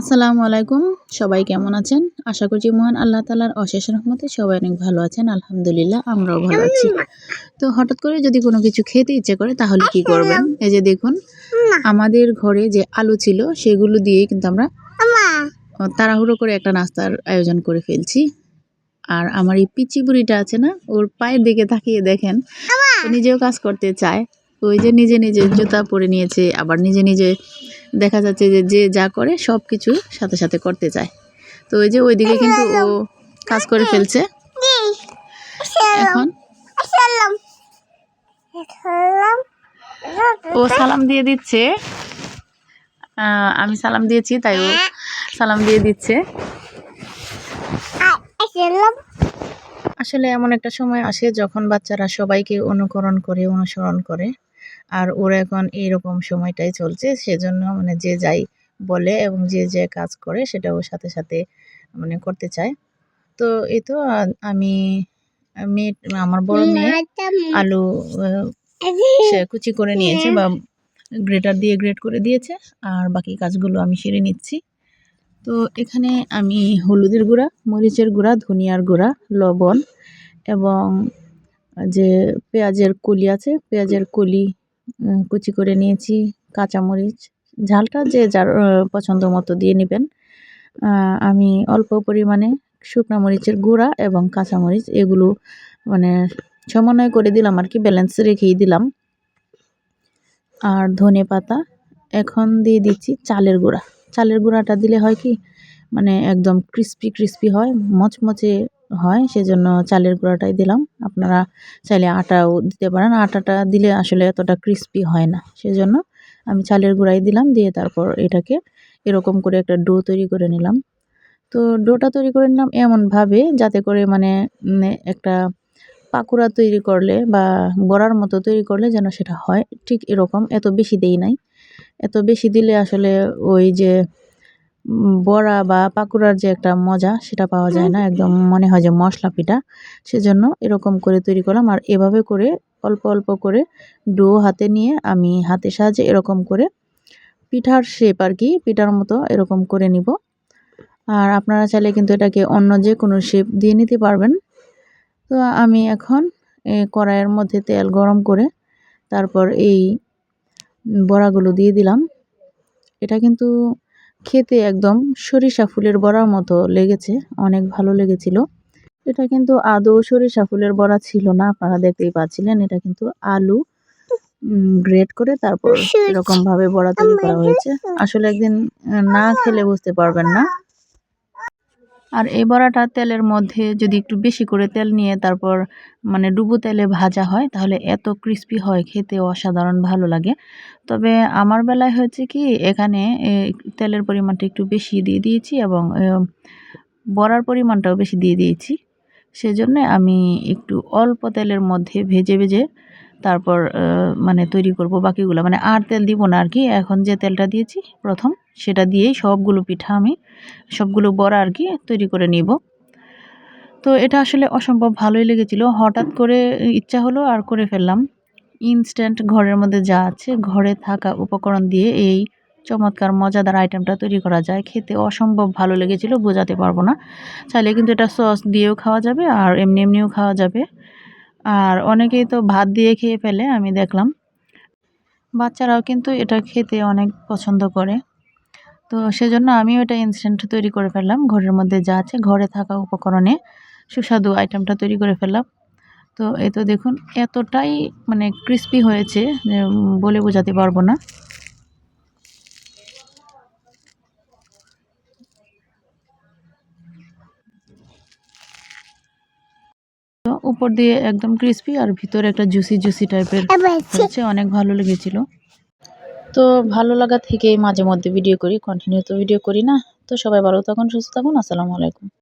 আসসালামু আলাইকুম। সবাই কেমন আছেন? আশা করছি মহান আল্লাহ তালার অশেষ রহমতে সবাই অনেক ভালো আছেন। আলহামদুলিল্লাহ আমরাও ভালো আছি। তো হঠাৎ করে যদি কোনো কিছু খেতে ইচ্ছে করে তাহলে কি করবেন? এই যে দেখুন আমাদের ঘরে যে আলু ছিল সেগুলো দিয়ে কিন্তু আমরা তাড়াহুড়ো করে একটা নাস্তার আয়োজন করে ফেলছি। আর আমার এই পিচি বুড়িটা আছে না ওর পায়ের দিকে তাকিয়ে দেখেন নিজেও কাজ করতে চায়। ওই যে নিজে নিজে জুতা পরে নিয়েছে আবার নিজে নিজে দেখা যাচ্ছে যে যে যা করে সব কিছু সাথে সাথে করতে চায়। তো ওই যে ওইদিকে কিন্তু ও কাজ করে ফেলছে। এখন? ও সালাম দিয়ে দিচ্ছে। আমি সালাম দিয়েছি তাই ও সালাম দিয়ে দিচ্ছে। আসলে এমন একটা সময় আসে যখন বাচ্চারা সবাইকে অনুকরণ করে অনুসরণ করে। আর ওর এখন এইরকম সময়টাই চলছে সেজন্য মানে যে যাই বলে এবং যে যে কাজ করে সেটা ওর সাথে সাথে মানে করতে চায়। তো এই তো আমি মেয়ে আমার বড় মেয়ে আলু সে কুচি করে নিয়েছে বা গ্রেটার দিয়ে গ্রেট করে দিয়েছে আর বাকি কাজগুলো আমি সেরে নিচ্ছি। তো এখানে আমি হলুদের গুঁড়া মরিচের গুঁড়া ধনিয়ার গুঁড়া লবণ এবং যে পেঁয়াজের কলি আছে পেঁয়াজের কলি কুচি করে নিয়েছি, কাঁচামরিচ। ঝালটা যে যার পছন্দ মতো দিয়ে নেবেন। আমি অল্প পরিমাণে শুকনো মরিচের গুঁড়া এবং কাঁচামরিচ এগুলো মানে সমন্বয় করে দিলাম আর কি ব্যালেন্স রেখেই দিলাম। আর ধনে পাতা, এখন দিয়ে দিচ্ছি চালের গুঁড়া। চালের গুঁড়াটা দিলে হয় কি মানে একদম ক্রিস্পি ক্রিস্পি হয়, মচমচে হয়, সেজন্য চালের গুঁড়াটাই দিলাম। আপনারা চাইলে আটাও দিতে পারেন। আটাটা দিলে আসলে এতটা ক্রিস্পি হয় না, সেজন্য আমি চালের গুঁড়াই দিলাম। দিয়ে তারপর এটাকে এরকম করে একটা ডো তৈরি করে নিলাম। তো ডোটা তৈরি করে নিলাম এমনভাবে যাতে করে মানে একটা পাকোড়া তৈরি করলে বা বড়ার মতো তৈরি করলে যেন সেটা হয়। ঠিক এরকম, এত বেশি দেই নাই। এত বেশি দিলে আসলে ওই যে বড়া বা পাকোড়ার যে একটা মজা, সেটা পাওয়া যায় না। একদম মনে হয় যে মশলা পিঠা। সেজন্য এরকম করে তৈরি করলাম। আর এভাবে করে অল্প অল্প করে ডো হাতে নিয়ে আমি হাতের সাহায্যে এরকম করে পিঠার শেপ আর কি, পিঠার মতো এরকম করে নিব। আর আপনারা চাইলে কিন্তু এটাকে অন্য যে কোনো শেপ দিয়ে নিতে পারবেন। তো আমি এখন কড়াইয়ের মধ্যে তেল গরম করে তারপর এই বড়াগুলো দিয়ে দিলাম। এটা কিন্তু খেতে একদম সরিষা ফুলের বড়ার মতো লেগেছে অনেক ভালো লেগেছিল। এটা কিন্তু আদৌ সরিষা ফুলের বড়া ছিল না আপনারা দেখতেই পাচ্ছিলেন এটা কিন্তু আলু গ্রেট করে তারপর এরকম ভাবে বড়া তৈরি করা হয়েছে। আসলে একদিন না খেলে বুঝতে পারবেন না। আর এই বড়াটা তেলের মধ্যে যদি একটু বেশি করে তেল নিয়ে তারপর মানে ডুবো তেলে ভাজা হয়, তাহলে এত ক্রিস্পি হয়, খেতে অসাধারণ ভালো লাগে। তবে আমার বেলায় হয়েছে কি, এখানে তেলের পরিমাণটা একটু বেশি দিয়ে দিয়েছি এবং বড়ার পরিমাণটাও বেশি দিয়ে দিয়েছি। সেজন্য আমি একটু অল্প তেলের মধ্যে ভেজে ভেজে তারপর মানে তৈরি করব বাকিগুলো। মানে আর তেল দিব না আর কি, এখন যে তেলটা দিয়েছি প্রথম সেটা দিয়েই সবগুলো পিঠা আমি, সবগুলো বড়া আর কি তৈরি করে নিব। তো এটা আসলে অসম্ভব ভালোই লেগেছিল। হঠাৎ করে ইচ্ছা হলো আর করে ফেললাম। ইনস্ট্যান্ট ঘরের মধ্যে যা আছে, ঘরে থাকা উপকরণ দিয়ে এই চমৎকার, মজাদার আইটেমটা তৈরি করা যায়। খেতে অসম্ভব ভালো লেগেছিল, বোঝাতে পারব না। চাইলে কিন্তু এটা সস দিয়েও খাওয়া যাবে আর এমনি এমনিও খাওয়া যাবে। আর অনেকেই তো ভাত দিয়ে খেয়ে ফেলে, আমি দেখলাম। বাচ্চারাও কিন্তু এটা খেতে অনেক পছন্দ করে। তো সেজন্য আমিও এটা ইনস্ট্যান্ট তৈরি করে ফেললাম। ঘরের মধ্যে যা আছে ঘরে থাকা উপকরণে সুস্বাদু আইটেমটা তৈরি করে ফেললাম। তো এই তো দেখুন এতটাই মানে ক্রিস্পি হয়েছে যে বলে বোঝাতে পারব না। তো উপর দিয়ে একদম ক্রিস্পি আর ভিতরে একটা জুসি জুসি টাইপের হয়েছে অনেক ভালো লেগেছিল। তো ভালো লাগা থেকেই মাঝে মধ্যে ভিডিও করি কন্টিনিউ তো ভিডিও করি না। তো সবাই ভালো থাকুন, সুস্থ থাকুন, আসসালামু আলাইকুম।